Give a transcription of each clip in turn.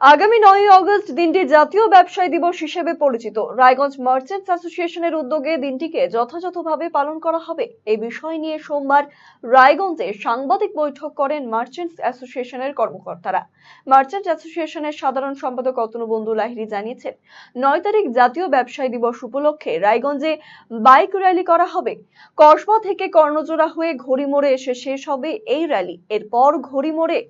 আগামী নয় আগস্ট দিনটি জাতীয় ব্যবসায়ী দিবস হিসেবে পরিচিত। রায়গঞ্জ মার্চেন্টস অ্যাসোসিয়েশনের উদ্যোগে দিনটিকে যথাযথভাবে পালন করা হবে। এই বিষয় নিয়ে সোমবার রায়গঞ্জে সাংবাদিক বৈঠক করেন মার্চেন্টস অ্যাসোসিয়েশনের কর্মকর্তারা। মার্চেন্ট অ্যাসোসিয়েশনের সাধারণ সম্পাদক অতনুবন্ধু লাহিড়ী জানিয়েছেন, নয় তারিখ জাতীয় ব্যবসায়ী দিবস উপলক্ষে রায়গঞ্জে বাইক র্যালি করা হবে। কসবা থেকে কর্ণজোড়া হয়ে ঘড়িমোড়ে এসে শেষ হবে এই র্যালি। এরপর ঘড়িমোড়ে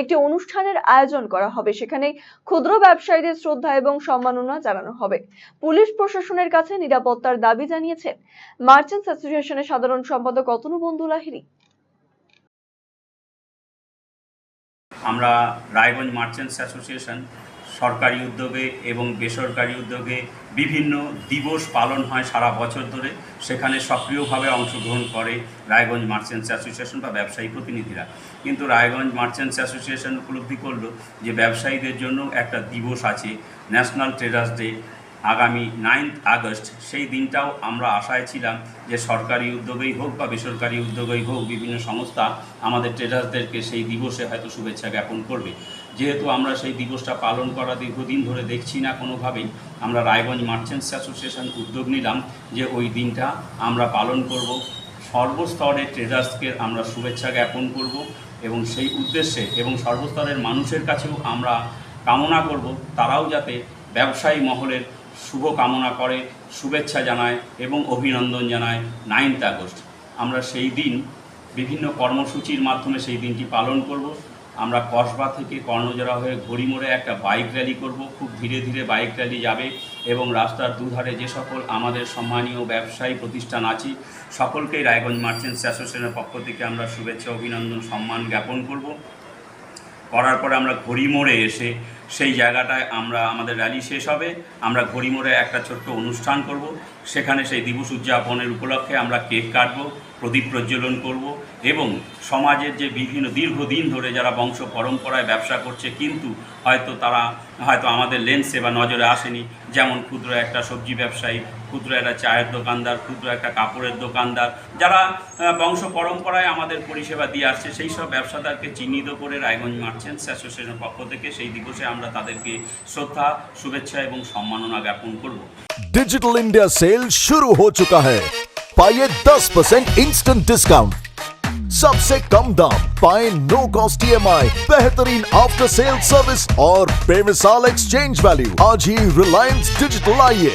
একটি অনুষ্ঠানের আয়োজন করা হবে। সেখানে ক্ষুদ্র ব্যবসায়ীদের শ্রদ্ধা এবং সম্মাননা জানানো হবে। পুলিশ প্রশাসনের কাছে নিরাপত্তার দাবি জানিয়েছেন। মার্চেন্টস অ্যাসোসিয়েশনের সাধারণ সম্পাদক অতনুবন্ধু লাহিরি আমরা রায়গঞ্জ মার্চেন্টস অ্যাসোসিয়েশন সরকারি উদ্যোগে এবং বেসরকারি উদ্যোগে বিভিন্ন দিবস পালন হয় সারা বছর ধরে। সেখানে সক্রিয়ভাবে অংশগ্রহণ করে রায়গঞ্জ মার্চেন্টস অ্যাসোসিয়েশন বা ব্যবসায়ী প্রতিনিধিরা। কিন্তু রায়গঞ্জ মার্চেন্টস অ্যাসোসিয়েশন উপলব্ধি করল যে ব্যবসায়ীদের জন্য একটা দিবস আছে, ন্যাশনাল ট্রেডার্স ডে। আগামী নাইন্থ আগস্ট, সেই দিনটাও আমরা আশায় ছিলাম যে সরকারি উদ্যোগেই হোক বা বেসরকারি উদ্যোগেই হোক বিভিন্ন সংস্থা আমাদের ট্রেডার্সদেরকে সেই দিবসে হয়তো শুভেচ্ছা জ্ঞাপন করবে। যেহেতু আমরা সেই দিবসটা পালন করা দীর্ঘদিন ধরে দেখছি না কোনোভাবেই, আমরা রায়গঞ্জ মার্চেন্টস অ্যাসোসিয়েশন উদ্যোগ নিলাম যে ওই দিনটা আমরা পালন করব। সর্বস্তরের ট্রেডার্সকে আমরা শুভেচ্ছা জ্ঞাপন করব এবং সেই উদ্দেশ্যে এবং সর্বস্তরের মানুষের কাছেও আমরা কামনা করব, তারাও যাতে ব্যবসায়ী মহলের শুভ কামনা করে, শুভেচ্ছা জানায় এবং অভিনন্দন জানায় নাইন্থ আগস্ট। আমরা সেই দিন বিভিন্ন কর্মসূচির মাধ্যমে সেই দিনটি পালন করব। আমরা কসবা থেকে কর্ণজোড়া হয়ে ঘড়িমোড়ে একটা বাইক র্যালি করব। খুব ধীরে ধীরে বাইক র্যালি যাবে এবং রাস্তার দুধারে যে সকল আমাদের সম্মানীয় ব্যবসায়ী প্রতিষ্ঠান আছে, সকলকেই রায়গঞ্জ মার্চেন্টস অ্যাসোসিয়েশনের পক্ষ থেকে আমরা শুভেচ্ছা, অভিনন্দন, সম্মান জ্ঞাপন করব। করার পরে আমরা ঘড়ি মোড়ে এসে সেই জায়গাটায় আমরা, আমাদের র্যালি শেষ হবে। আমরা ঘড়ি মোড়ে একটা ছোট্ট অনুষ্ঠান করব। সেখানে সেই দিবস উদযাপনের উপলক্ষে আমরা কেক কাটব, প্রদীপ প্রজ্বলন করব এবং সমাজের যে বিভিন্ন দীর্ঘদিন ধরে যারা বংশ পরম্পরায় ব্যবসা করছে, কিন্তু হয়তো তারা, হয়তো আমাদের লেন্সে বা নজরে আসেনি। যেমন ক্ষুদ্র একটা সবজি ব্যবসায়ী ক্ষুদ্র একটা চায়ের দোকানদার ক্ষুদ্র একটা কাপড়ের দোকানদার যারা আহ, বংশ পরম্পরায় আমাদের পরিষেবা দিয়ে আসছে সেই সব ব্যবসাদারকে চিহ্নিত করে রায়গঞ্জ মার্চেন্টস অ্যাসোসিয়েশনের পক্ষ থেকে সেই দিবসে আমরা তাদেরকে শ্রদ্ধা শুভেচ্ছা এবং সম্মাননা জ্ঞাপন করব डिजिटल इंडिया सेल शुरू हो चुका है पाइए 10% इंस्टेंट डिस्काउंट सबसे कम दाम पाए नो कॉस्ट ईएमआई बेहतरीन आफ्टर सेल सर्विस और बेमिसाल एक्सचेंज वैल्यू आज ही रिलायंस डिजिटल आइए